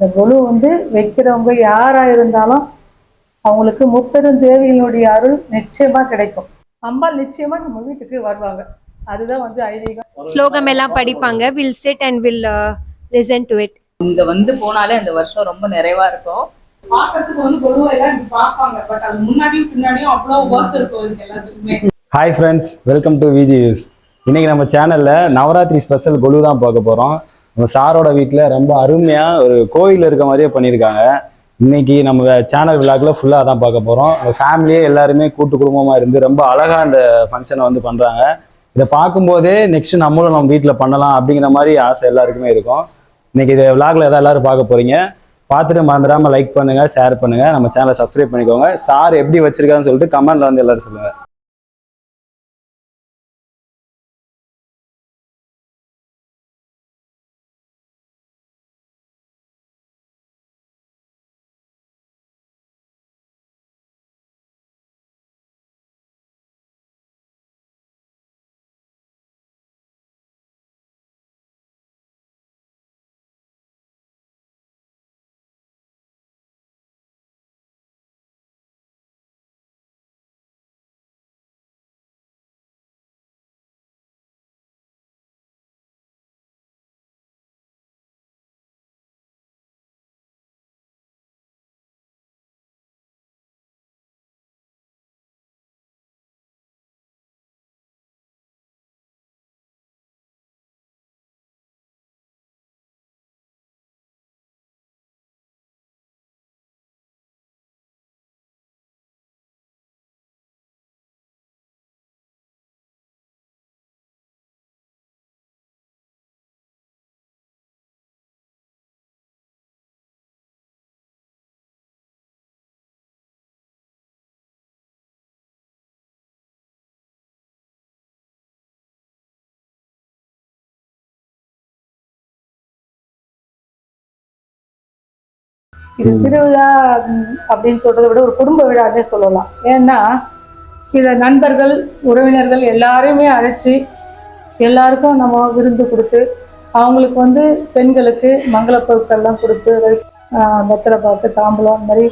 இந்த கொலு வந்து வைக்கிறவங்க யாரா இருந்தாலும் அவங்களுக்கு முப்பெரும் தேவியினுடைய அருள் நிச்சயமா கிடைக்கும். அம்பாள் நிச்சயமா நம்ம வீட்டுக்கு வருவாங்க. அதுதான் வந்து ஐதீகம். ஸ்லோகம் எல்லாம் படிப்பாங்க. Will sit and will listen to it இங்க வந்து போனாலே இந்த வருஷம் ரொம்ப நிறைவா இருக்கும். பாக்கிறதுக்கு வந்து கொலுவை எல்லாம் பார்ப்பாங்க. பட் அது முன்னாடியும் பின்னாடியும் அவ்வளவு ஒர்க் இருக்கும் இதுக்கு எல்லாத்துக்குமே. Hi friends welcome to Viji news இன்னைக்கு நம்ம சேனலில் நவராத்திரி ஸ்பெஷல் குழு தான் பார்க்க போகிறோம் நம்ம சாரோட வீட்டில் ரொம்ப அருமையாக ஒரு கோயில் இருக்க மாதிரியே பண்ணியிருக்காங்க. இன்னைக்கு நம்ம சேனல் விழாக்கில் ஃபுல்லாக தான் பார்க்க போகிறோம் ஃபேமிலியே எல்லாருமே கூட்டு குடும்பமாக இருந்து ரொம்ப அழகாக அந்த ஃபங்க்ஷனை வந்து பண்ணுறாங்க இதை பார்க்கும்போதே நெக்ஸ்ட் நம்மளும் நம்ம வீட்டில் பண்ணலாம் அப்படிங்கிற மாதிரி ஆசை எல்லாருக்குமே இருக்கும். இன்னைக்கு இது விழாக்கில் எதாவது எல்லாரும் பார்க்க போகிறீங்க பார்த்துட்டு மறந்துடாமல் லைக் பண்ணுங்கள் ஷேர் பண்ணுங்கள் நம்ம சேனலை சப்ஸ்கிரைப் பண்ணிக்கோங்க. சார் எப்படி வச்சிருக்கான்னு சொல்லிட்டு கமெண்ட்ல வந்து எல்லாரும் சொல்லுங்கள் இது திருவிழா அப்படின்னு சொல்றதை விட ஒரு குடும்ப விழாவே சொல்லலாம். ஏன்னா இதை நண்பர்கள் உறவினர்கள் எல்லாரையுமே அழைச்சி எல்லாருக்கும் நம்ம விருந்து கொடுத்து அவங்களுக்கு வந்து பெண்களுக்கு மங்கள பொருட்கள்லாம் கொடுத்து வெத்தலை பார்த்து தாம்பூலம் அந்த மாதிரி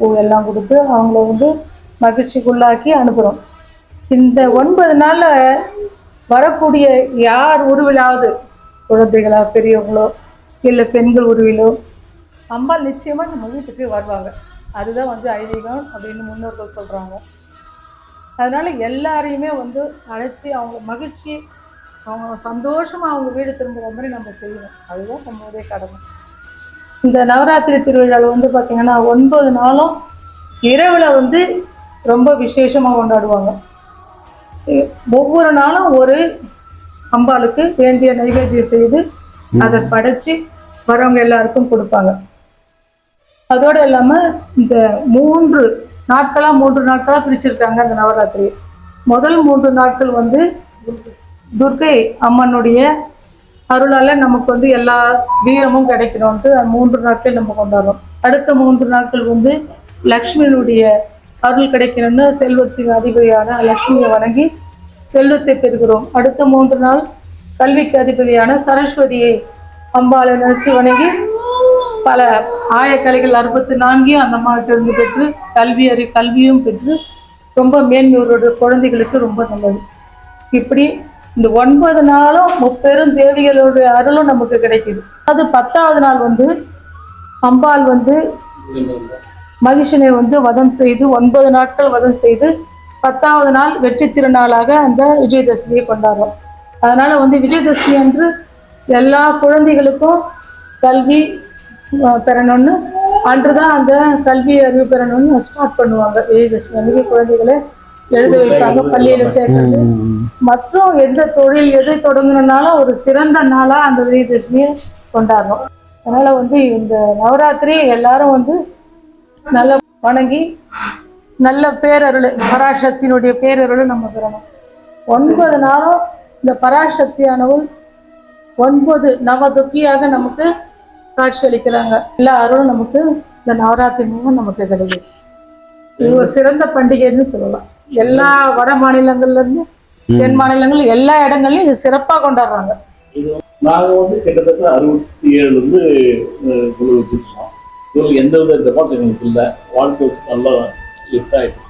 பூ எல்லாம் கொடுத்து அவங்கள வந்து மகிழ்ச்சிக்குள்ளாக்கி அனுப்புகிறோம் இந்த ஒன்பது நாளில் வரக்கூடிய யார் உருவிலாவது? குழந்தைகளா பெரியவங்களோ இல்லை பெண்கள் உருவிலோ அம்பாள் நிச்சயமாக நம்ம வீட்டுக்கு வருவாங்க. அதுதான் வந்து ஐதீகம் அப்படின்னு முன்னோர்கள் சொல்கிறாங்க அதனால் எல்லாரையுமே வந்து அழைச்சி அவங்க மகிழ்ச்சி அவங்க சந்தோஷமாக அவங்க வீடு திரும்புகிற மாதிரி நம்ம செய்யணும் அதுதான் நம்மளுடைய கடமை. இந்த நவராத்திரி திருவிழாவில் வந்து பார்த்திங்கன்னா ஒன்பது நாளும் இரவில் வந்து ரொம்ப விசேஷமாக கொண்டாடுவாங்க. ஒவ்வொரு நாளும் ஒரு அம்பாளுக்கு வேண்டிய நைவேத்தியம் செய்து அதை படைச்சி வரவங்க எல்லாருக்கும் கொடுப்பாங்க. அதோடு இல்லாமல் இந்த மூன்று நாட்களாக மூன்று நாட்களாக பிரிச்சிருக்காங்க அந்த நவராத்திரி. முதல் மூன்று நாட்கள் வந்து துர்க்கை அம்மனுடைய அருளால் நமக்கு வந்து எல்லா வீரமும் கிடைக்கணும்ட்டு மூன்று நாட்கள் நம்ம கொண்டாடுறோம். அடுத்த மூன்று நாட்கள் வந்து லக்ஷ்மியினுடைய அருள் கிடைக்கணும்னு செல்வத்தின் அதிபதியான லக்ஷ்மியை வணங்கி செல்வத்தை பெறுகிறோம். அடுத்த மூன்று நாள் கல்விக்கு அதிபதியான சரஸ்வதியை அம்பாளை நினைச்சு வணங்கி பல ஆயக்கலைகள் அறுபத்தி நான்கையும் அந்த அம்மாவிட்டிருந்து பெற்று கல்வி அறி கல்வியும் பெற்று ரொம்ப மேன்மையோட குழந்தைகளுக்கு ரொம்ப நல்லது. இப்படி இந்த ஒன்பது நாளும் முப்பெரும் தேவிகளுடைய அருளும் நமக்கு கிடைக்குது. அது பத்தாவது நாள் வந்து அம்பாள் வந்து மகிஷனை வந்து வதம் செய்து ஒன்பது நாட்கள் வதம் செய்து பத்தாவது நாள் வெற்றி திருநாளாக அந்த விஜயதசமியை கொண்டாடுறோம். அதனால் வந்து விஜயதசமி அன்று எல்லா குழந்தைகளுக்கும் கல்வி பெறணும்னு. அன்று தான் அந்த கல்வி அறிவு பெறணும்னு ஸ்டார்ட் பண்ணுவாங்க. விஜயதசமி அன்னைக்கு குழந்தைகளை எழுத வைப்பாங்க பள்ளியில சேர்க்கறது. மற்றும் எந்த தொழில் எதை தொடங்கணும்னாலும் ஒரு சிறந்த நாளா அந்த விஜயதசமியை கொண்டாடணும் அதனால வந்து இந்த நவராத்திரி எல்லாரும் வந்து நல்லா வணங்கி நல்ல பேரருள் பராசக்தியினுடைய பேரருள் நம்ம பெறணும். ஒன்பது நாளும் இந்த பராசக்தியானவள் ஒன்பது நவதுக்கியாக நமக்கு காட்சியளிக்கிறாங்க எல்லா அருளும் நமக்கு இந்த நவராத்திரி மூலம் நமக்கு கிடைக்குது. இது ஒரு சிறந்த பண்டிகைன்னு சொல்லலாம். எல்லா வட மாநிலங்கள்ல இருந்து தென் மாநிலங்கள் எல்லா இடங்கள்லயும் இது சிறப்பாக கொண்டாடுறாங்க. நாங்கள் வந்து கிட்டத்தட்ட அறுபத்தி ஏழுலேருந்து குழு வச்சுருக்கோம். எந்த வித டெபாசிட் எங்களுக்கு இல்லை. வாழ்க்கை நல்லா லிஃப்ட் ஆகிட்டு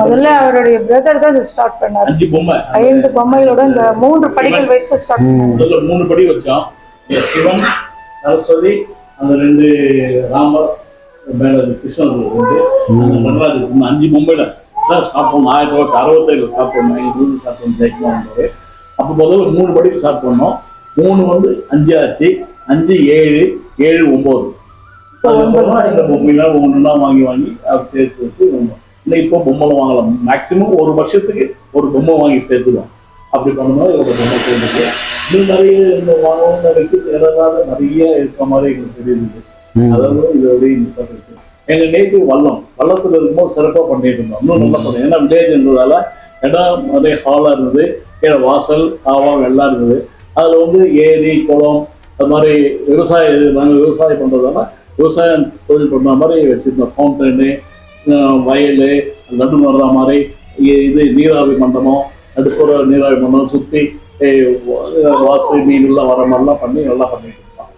முதல்ல அவருடைய பிரதர் தான் ஸ்டார்ட் பண்ணாரு. அஞ்சு பொம்மை. ஐந்து பொம்மைகளோட இந்த மூன்று படிகள் வைத்து ஸ்டார்ட் பண்ணாரு. முதல்ல மூணு படி வச்சோம் சிவன் சரஸ்வதி அந்த ரெண்டு ராமர் மேல கிருஷ்ணர் வந்து இந்த அஞ்சு பொம்மையில. தான் ஸ்டார்ட் பண்ணோம். ஆயிரத்தி தொள்ளாயிரத்தி அறுபத்தேழு ஸ்டார்ட் பண்ணோம். எங்கள் ஸ்டார்ட் பண்ண ஜெயிக்கலாம் வந்தாரு அப்போ முதல்ல மூணு படிக்கு ஸ்டார்ட் பண்ணோம். மூணு வந்து அஞ்சு ஆச்சு. அஞ்சு ஏழு ஏழு ஒன்பது. அதுக்கப்புறமா இந்த பொம்மைலாம் ஒன்றுனா வாங்கி வாங்கி சேர்த்து வச்சு இன்னும் இப்போ பொம்மைலாம் வாங்கலாம். மேக்ஸிமம் ஒரு வருஷத்துக்கு ஒரு பொம்மை வாங்கி சேர்த்துக்கலாம். அப்படி பண்ணும்போது இதோட பொம்மை சேர்ந்துட்டு இன்னும் நிறைய இந்த வைக்க தேவையில்லாத நிறைய இருக்க மாதிரி எங்களுக்கு தெரியுது. அதாவது இதோட இருக்கு எங்க நேட்டிவ் வல்லம் வல்லத்துல இருக்கும்போது சிறப்பா பண்ணிட்டு இருந்தோம் இன்னும் நல்லா பண்ணோம் ஏன்னா வில்லேஜ் இருந்ததால இடம் நிறைய ஹாலா இருந்தது. கீழே வாசல் காவம் எல்லாம் இருந்தது. அதுல வந்து ஏரி குளம் அது மாதிரி விவசாய நாங்கள் விவசாயம் பண்றதால விவசாயம் தொழில் பண்ற மாதிரி வச்சிருந்தோம் ஃபவுண்டனு வயல் நடு நடுற மாதிரி இது நீராவி மண்டபம் நடுப்புற நீராவி மண்டபம் சுற்றி வாத்து மீன் எல்லாம் வர மாதிரிலாம் பண்ணி நல்லா பண்ணிட்டு இருக்கோம்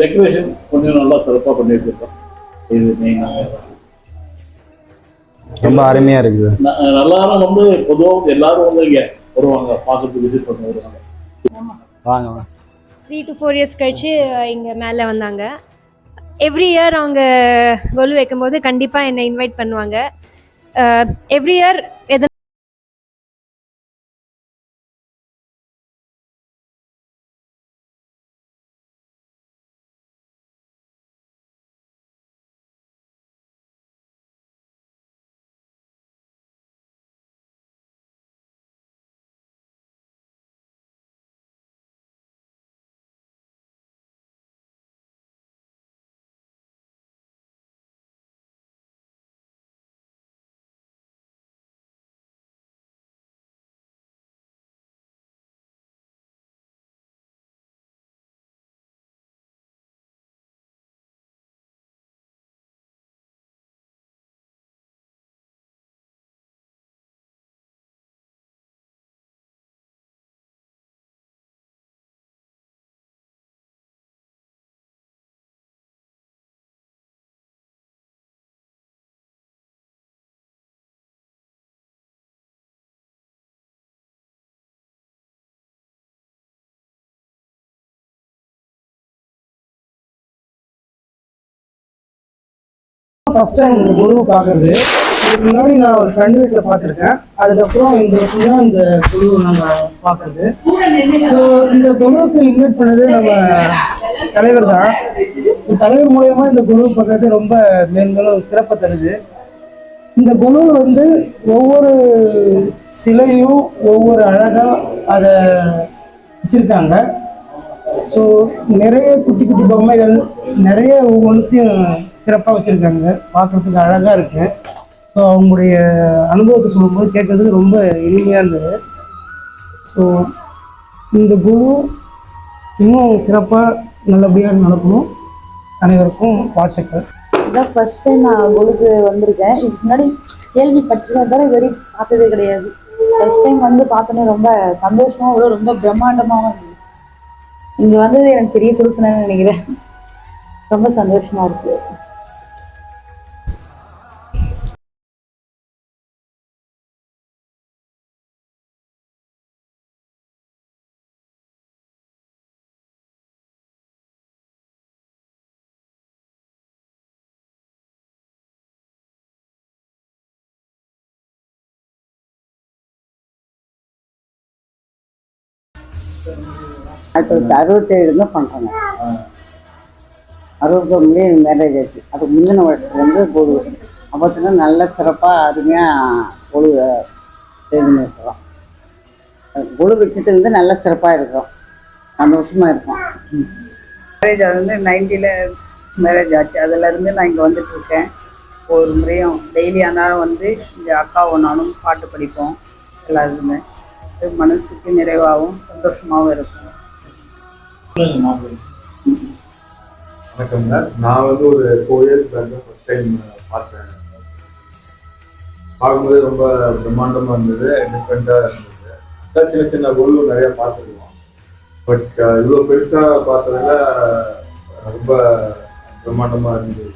டெக்கரேஷன் கொஞ்சம் நல்லா சிறப்பாக பண்ணிட்டு இருக்கோம். இது மெயினாக ரொம்ப அருமையா இருக்குது எல்லாரும் வந்து பொதுவாக எல்லாரும் வந்து இங்க வருவாங்க பார்க்கறதுக்கு விசிட் பண்ண வருவாங்க. வாங்க வாங்க. த்ரீ டு ஃபோர் இயர்ஸ் கழிச்சு இங்கே மேலே வந்தாங்க. எவ்ரி இயர் அவங்க கொலு வைக்கும்போது கண்டிப்பாக என்னை இன்வைட் பண்ணுவாங்க. எவ்ரி இயர் எதனா ஃபர்ஸ்ட் டைம் இந்த குழுவை பார்க்கறது. இதுக்கு முன்னாடி நான் ஒரு ஃப்ரெண்ட் வீட்டில் பார்த்துருக்கேன். அதுக்கப்புறம் இந்த வருஷம் தான் இந்த குழுவை நம்ம பார்க்கறது. ஸோ இந்த குழுவுக்கு இன்வைட் பண்ணது நம்ம தலைவர் தான். ஸோ தலைவர் மூலயமா இந்த குழு பார்க்கறது ரொம்ப மேன்மேலும் சிறப்பை தருது. இந்த குழு வந்து ஒவ்வொரு சிலையும் ஒவ்வொரு அழகாக அதை வச்சிருக்காங்க. ஸோ நிறைய குட்டி குட்டி பொம்மைகள் நிறைய ஒவ்வொன்றுத்தையும் சிறப்பாக வச்சுருக்காங்க. பார்க்குறதுக்கு அழகாக இருக்கு. ஸோ அவங்களுடைய அனுபவத்தை சொல்லும்போது கேட்குறதுக்கு ரொம்ப இனிமையாக இருந்தது. ஸோ இந்த குரு இன்னும் சிறப்பாக நல்லபடியாக நடக்கணும். அனைவருக்கும் வாழ்த்துக்கள். இதான் ஃபர்ஸ்ட் டைம் நான் குழுக்கு வந்திருக்கேன். இதுக்கு முன்னாடி கேள்விப்பட்டிருக்கேன் தவிர இது வரைக்கும் பார்த்ததே கிடையாது. ஃபஸ்ட் டைம் வந்து பார்த்தோன்னே ரொம்ப சந்தோஷமாகவும் ரொம்ப பிரம்மாண்டமாகவும் இருந்தது. இங்கே வந்தது எனக்கு பெரிய கொடுக்கணும்னு நினைக்கிறேன். ரொம்ப சந்தோஷமாக இருக்குது ஆயிரத்தி அறுபத்தேழுலேருந்து பண்ணுறாங்க அறுபத்தொன்னுலேயே எனக்கு மேரேஜ் ஆச்சு. அதுக்கு முந்தின வருஷத்துலேருந்து கொழு அப்பத்துல நல்ல சிறப்பாக அருமையாக கொழு செய்துன்னு இருக்கிறோம் குழு கொழு வச்சதுலேருந்து நல்ல சிறப்பாக இருக்கிறோம். சந்தோஷமாக இருக்கோம். மேரேஜ் வந்து நைன்ட்டியில் மேரேஜ் ஆச்சு. அதுலேருந்து நான் இங்கே வந்துட்டு இருக்கேன். ஒரு முறையும் டெய்லி ஆனாலும் வந்து இங்கே அக்காவும் நானும் பாட்டு படிப்போம். எல்லாருமே மனசுக்கு நிறைவாகவும் சந்தோஷமாகவும் இருக்கும். வணக்கங்க நான் வந்து ஒரு four years back first time பார்த்தேன். பார்க்கும்போது ரொம்ப பிரம்மாண்டமாக இருந்தது டிஃப்ரெண்ட்டாக இருந்தது. அதான் சின்ன சின்ன கொலு நிறைய பார்த்துருக்கோம். பட் இவ்வளோ பெருசாக பார்த்ததுல ரொம்ப பிரம்மாண்டமாக இருந்தது.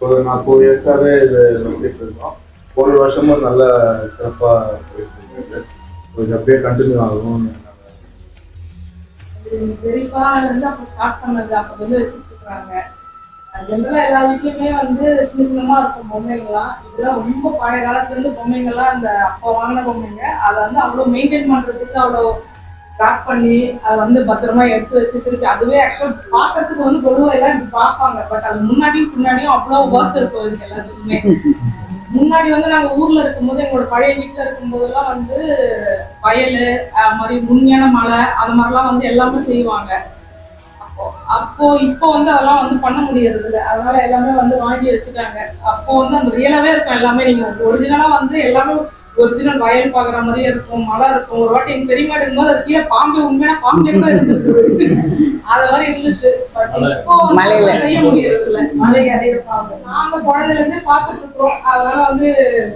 ஸோ நான் ஃபோர் இயர்ஸாகவே இது நடத்திட்டு இருக்கோம். ஒரு வருஷமும் நல்ல சிறப்பாக போயிட்டு இது அப்படியே கண்டினியூ ஆகும் பெரியப்பா வந்து அப்ப ஸ்டார்ட் பண்ணது அப்ப வந்து வச்சுட்டு ஜென்ரலா எல்லா வீட்லயுமே வந்து சின்ன சின்னமா இருக்கும் பொம்மைங்களாம் இதெல்லாம் ரொம்ப பழைய காலத்துல இருந்து பொம்மைங்கள்லாம் அந்த அப்போ வாங்கின பொம்மைங்க. அதை வந்து அவ்வளவு மெயின்டைன் பண்றதுக்கு அவ்வளவு பேக் பண்ணி அதை வந்து பத்திரமா எடுத்து வச்சு திருப்பி அதுவே ஆக்சுவலா பார்க்கறதுக்கு வந்து கொழுவை எல்லாம் பார்ப்பாங்க. பட் அது முன்னாடியும் பின்னாடியும் அவ்வளவு ஒர்க் இருக்கும் இதுக்கு எல்லாத்துக்குமே. முன்னாடி வந்து நாங்க ஊர்ல இருக்கும்போது எங்களோட பழைய வீட்டுல இருக்கும்போதெல்லாம் வந்து வயல் அது மாதிரி உண்மையான மழை அது மாதிரிலாம் வந்து எல்லாமே செய்வாங்க. அப்போ அப்போ இப்போ வந்து அதெல்லாம் வந்து பண்ண முடியறது இல்லை அதனால எல்லாமே வந்து வாங்கி வச்சுட்டாங்க. அப்போ வந்து அந்த ரியலாவே இருக்கும் எல்லாமே. நீங்க ஒரிஜினலா வந்து எல்லாமே ஒரிஜினல் வயல் பாக்குற மாதிரியே இருக்கும் மழை இருக்கும். ஒரு வாட்டி எங்க பெரியமா எடுக்கும்போது அது கீழே பாம்பே உண்மையான பாம்பே கூட இருந்துருக்கு அது மாதிரி இருந்துச்சு. அதை செய்ய முடியறது இல்ல பாம்பு. நாங்க குழந்தைல இருந்தே பார்த்துட்டு இருக்கோம் அதனால வந்து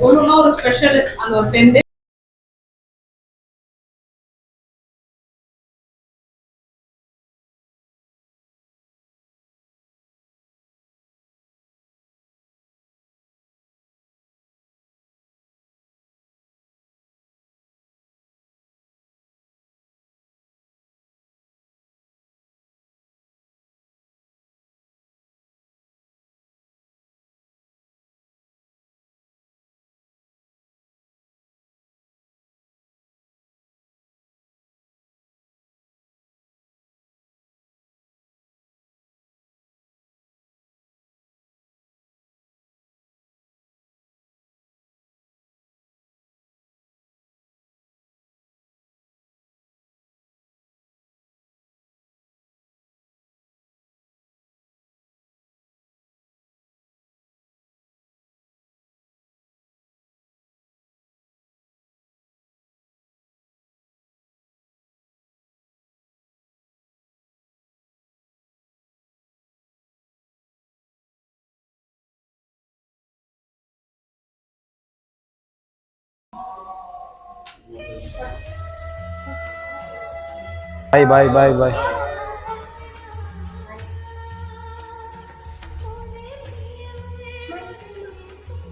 ஒண்ணுன்னா ஒரு ஸ்பெஷல் அந்த ஒரு ten Bay bay bay bay.